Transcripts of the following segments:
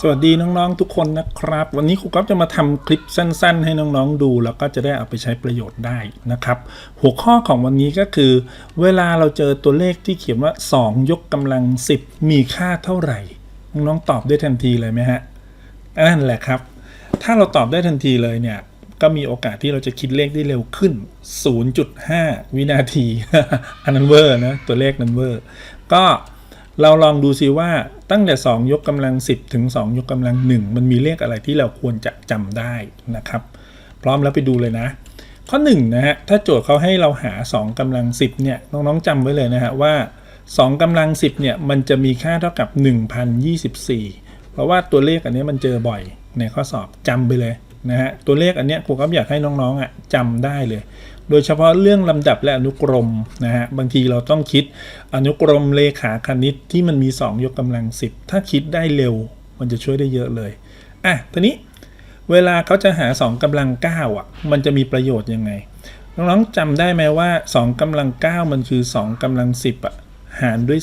สวัสดีน้องๆทุกคนนะครับ วันนี้ครูก๊อฟจะมาทำคลิปสั้น ๆ ให้น้องๆดู แล้วก็จะได้เอาไปใช้ประโยชน์ได้นะครับ หัวข้อของวันนี้ก็คือ เวลาเราเจอตัวเลขที่เขียนว่า 2 ยกกำลัง 10 มีค่าเท่าไหร่ น้องๆตอบได้ทันทีเลยไหมฮะนั่นแหละครับ ถ้าเราตอบได้ทันทีเลยเนี่ยก็มีโอกาสที่เราจะคิดเลขได้เร็วขึ้น 0.5 วินาที อันนั้นเวอร์นะตัวเลขนั้นเวอร์ก็ เราลองดูซิว่าตั้งแต่ 2 ยกกำลัง 10 ถึง 2 ยกกำลัง 1 มันมีเลขอะไรที่เราควรจะจำได้นะครับ พร้อมแล้วไปดูเลยนะ ข้อ1นะฮะถ้าโจทย์เขาให้เราหา 2กำลัง 10 เนี่ยน้องๆจำไว้เลยนะฮะว่า 2กำลัง 10 เนี่ยมันจะมีค่าเท่ากับ 1024 เพราะว่าตัวเลขอันนี้มันเจอบ่อยในข้อสอบจำไปเลยนะฮะตัวเลขอันเนี้ยครูก็อยากให้น้องๆอะจำได้เลย โดยเฉพาะเรื่องลำดับและอนุกรมนะฮะบางทีเราต้องคิดอนุกรมเลขาคณิตที่มันมี 2 ยกกำลัง 10 ถ้าคิดได้เร็ว มันจะช่วยได้เยอะเลยอะทีนี้เวลาเขาจะหา 2กำลัง9อะ มันจะมีประโยชน์ยังไง น้องๆจำได้ไหมว่า 2กำลัง 9 มันคือ 2กำลัง 10อะหารด้วย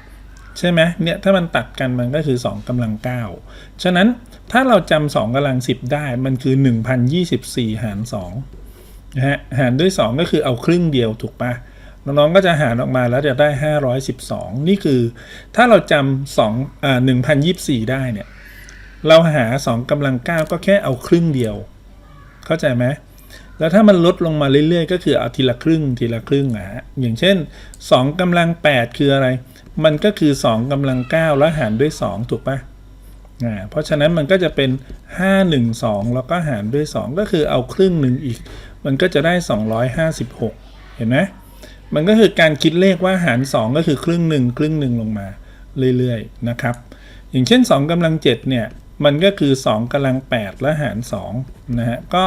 2 ใช่ไหมเนี่ยถ้ามันตัดกันมันก็คือ 2กำลัง 9 ฉะนั้นถ้าเราจำ2กำลัง 10 ได้มันคือ 1024 หาร 2 นะฮะหารด้วย 2 ก็คือเอาครึ่งเดียวถูกปะน้องๆก็จะหารออกมาแล้วจะได้ 512 นี่คือ ถ้าเราจำ2อ่า1024 ได้เนี่ย เราหา 2กำลัง 9 ก็แค่เอาครึ่งเดียว เข้าใจไหมแล้วถ้ามันลดลงมาเรื่อยๆ ก็คือเอาทีละครึ่งทีละครึ่งอะฮะอย่างเช่น 2กำลัง 8 คืออะไร มันก็คือ 2กำลัง 9 แล้วหารด้วย 2 ถูกปะอ่าเพราะฉะนั้นมันก็จะเป็น 512 แล้วก็หารด้วย 2 ก็คือเอาครึ่งหนึ่งอีกมันก็จะได้ 256 เห็นไหมมันก็คือการคิดเลขว่าหาร 2 ก็คือครึ่งหนึ่งครึ่งหนึ่งลงมาเรื่อยๆนะครับ อย่างเช่น2กำลัง7เนี่ยมันก็คือ 2กำลัง 8 แล้วหาร2นะฮะก็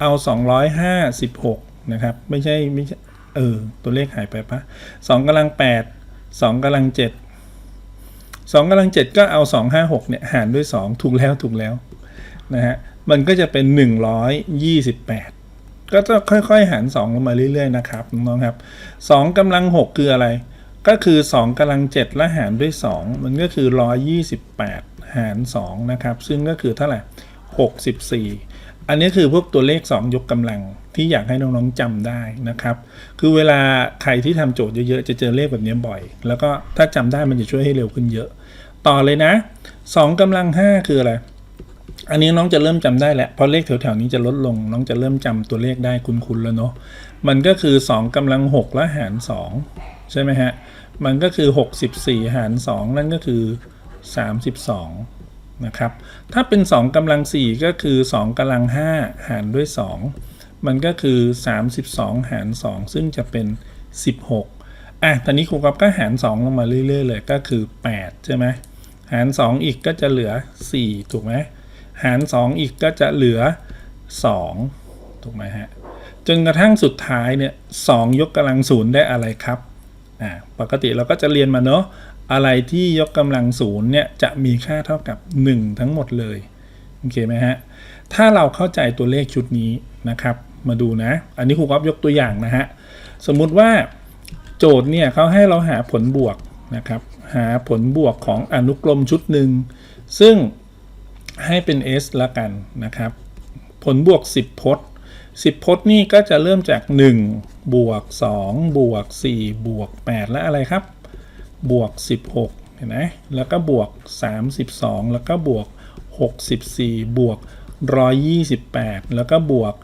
เอา 256 นะครับ ไม่ใช่ไม่ใช่เออตัวเลขหายไปปะ2กำลัง 8 2กำลัง 7 2กำลัง 7 ก็เอา 256 เนี่ยหารด้วย 2 ถูกแล้วถูกแล้วนะฮะมันก็จะเป็น 128 ก็ต้องค่อยๆ หาร 2 ลงมาเรื่อยๆ นะครับน้องๆครับ2กำลัง 6 คืออะไร ก็คือ 2กำลัง 7 แล้วหารด้วย 2 มันก็คือ 128 หาร 2 นะครับ ซึ่งก็คือเท่าไหร่64 อันนี้คือพวกตัวเลข 2 ยกกำลังที่อยากให้น้องๆจำได้นะครับ คือเวลาใครที่ทำโจทย์เยอะๆ จะเจอเลขแบบนี้บ่อย แล้วก็ถ้าจำได้มันจะช่วยให้เร็วขึ้นเยอะ ต่อเลยนะ2กำลัง 5 คืออะไร อันนี้น้องจะเริ่มจำได้แหละเพราะเลขแถวๆนี้จะลดลง น้องจะเริ่มจำตัวเลขได้คุ้นๆแล้วเนาะมันก็คือ 2กำลัง 6 แล้วหาร 2 ใช่ไหมฮะ มันก็คือ 64 หาร 2 นั่นก็คือ 32 นะครับ ถ้าเป็น 2กำลัง 4 ก็คือ 2กำลัง 5 หารด้วย 2 มันก็คือ 32 หาร 2 ซึ่งจะเป็น 16 อะตอนนี้ครูก๊อฟก็หาร 2 ลงมาเรื่อยๆเลยก็คือ 8 ใช่ไหมหาร 2 อีกก็จะเหลือ 4 ถูกไหม หาร 2 อีกก็จะเหลือ 2 ถูกไหมฮะ จนกระทั่งสุดท้ายเนี่ยสยกกำลังศูนย์ได้อะไรครับอ่าปกติเราก็จะเรียนมาเนาะอะไรที่ยกกำลังศูนย์เนี่ยจะมีค่าเท่ากับ 1 ทั้งหมดเลยโอเคไหมฮะถ้าเราเข้าใจตัวเลขชุดนี้นะครับ มาดูนะ อันนี้ครูก๊อฟยกตัวอย่างนะฮะสมมุติว่าโจทย์เนี่ยเขาให้เราหาผลบวกนะครับ หาผลบวกของอนุกรมชุดหนึ่งซึ่ง ให้เป็น S ละกันนะครับ ผลบวก 10พจน์ 10พจน์นี่ก็จะเริ่มจาก 1 บวก 2 บวก 4 บวก 8 และอะไรครับ บวก 16 เห็นไหมแล้วก็บวก 32 แล้วก็บวก 64 บวก 128 แล้วก็บวก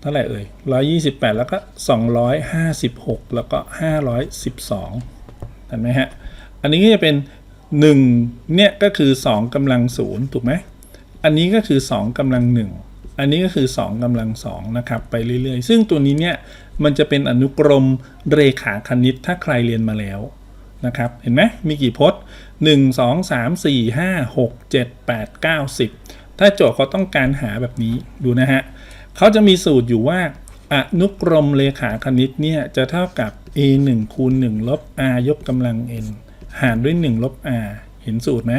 เท่าไหร่เอ่ย 128 แล้วก็ 256 แล้วก็ 512เห็นไหมฮะ อันนี้ก็จะเป็น 1เนี่ยก็คือ 2กำลัง0ถูกไหมอันนี้ก็คือ 2กำลัง 1 อันนี้ก็คือ 2กำลัง2นะครับไปเรื่อยๆ ซึ่งตัวนี้เนี่ยมันจะเป็นอนุกรมเรขาคณิตถ้าใครเรียนมาแล้วนะครับเห็นไหมมีกี่พจน์ 1 2 3 4 5 6 7 8 9 10 ถ้าโจทย์เขาต้องการหาแบบนี้ดูนะฮะเขาจะมีสูตรอยู่ว่าอนุกรมเลขาคณิตเนี่ยจะเท่ากับ a 1คูณ1ลบ r ยกกำลัง n หารด้วย 1 ลบ r เห็นสูตรไหม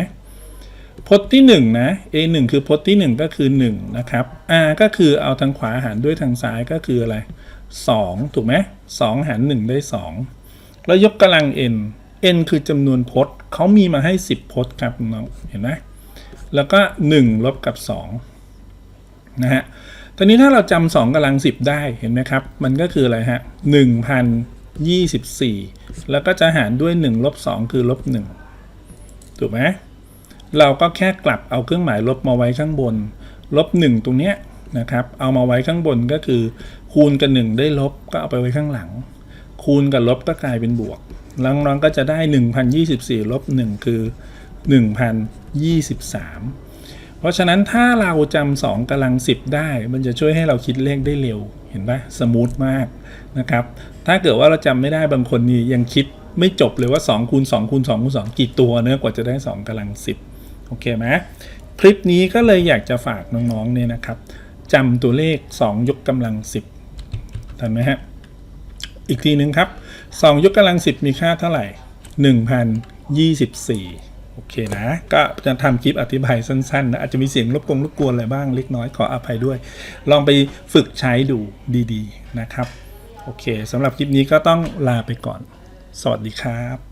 พจน์ที่ 1 นะ a 1คือพจน์ที่ 1 ก็คือ 1 นะครับ r ก็คือเอาทางขวาหารด้วยทางซ้ายก็คืออะไร 2 ถูกไหม2หาร 1 ได้ 2 แล้วยกกำลัง n n คือจำนวนพจน์เขามีมาให้ 10 พจน์ครับน้องเห็นไหมแล้วก็ 1 ลบกับ 2 นะฮะตอนนี้ถ้าเราจำ2กำลัง 10 ได้เห็นไหมครับ มันก็คืออะไรฮะ 24 แล้วก็จะหารด้วย1ลบ2คือลบ1ถูกไหมเราก็แค่กลับเอาเครื่องหมายลบมาไว้ข้างบน ลบ 1 ตรงเนี้ยนะครับ เอามาไว้ข้างบนก็คือ คูณกับ 1 ได้ลบก็เอาไปไว้ข้างหลัง คูณกับลบก็กลายเป็นบวกแล้วน้องๆก็จะได้ 1,024ลบ1คือ 1,023 เพราะฉะนั้นถ้าเราจำสองกำลัง 10 ได้ มันจะช่วยให้เราคิดเลขได้เร็ว เห็นปะสมูทมากนะครับ ถ้าเกิดว่าเราจำไม่ได้บางคนนี่ยังคิดไม่จบเลยว่า2คูณ2คูณ2คูณ2กี่ตัวเนื้อกว่าจะได้ 2กำลัง 10 โอเคไหมคลิปนี้ก็เลยอยากจะฝากน้องๆเนี่ยนะครับจำตัวเลข 2 ยกกำลัง 10ทันไหมฮะอีกทีหนึ่งครับ 2 ยกกำลัง 10 มีค่าเท่าไหร่ 1,024 โอเคนะ ก็จะทำคลิปอธิบายสั้นๆนะอาจจะมีเสียงรบกงรบกวนอะไรบ้างเล็กน้อยขออภัยด้วย ลองไปฝึกใช้ดูดีๆนะครับ โอเคสำหรับคลิปนี้ก็ต้องลาไปก่อน สวัสดีครับ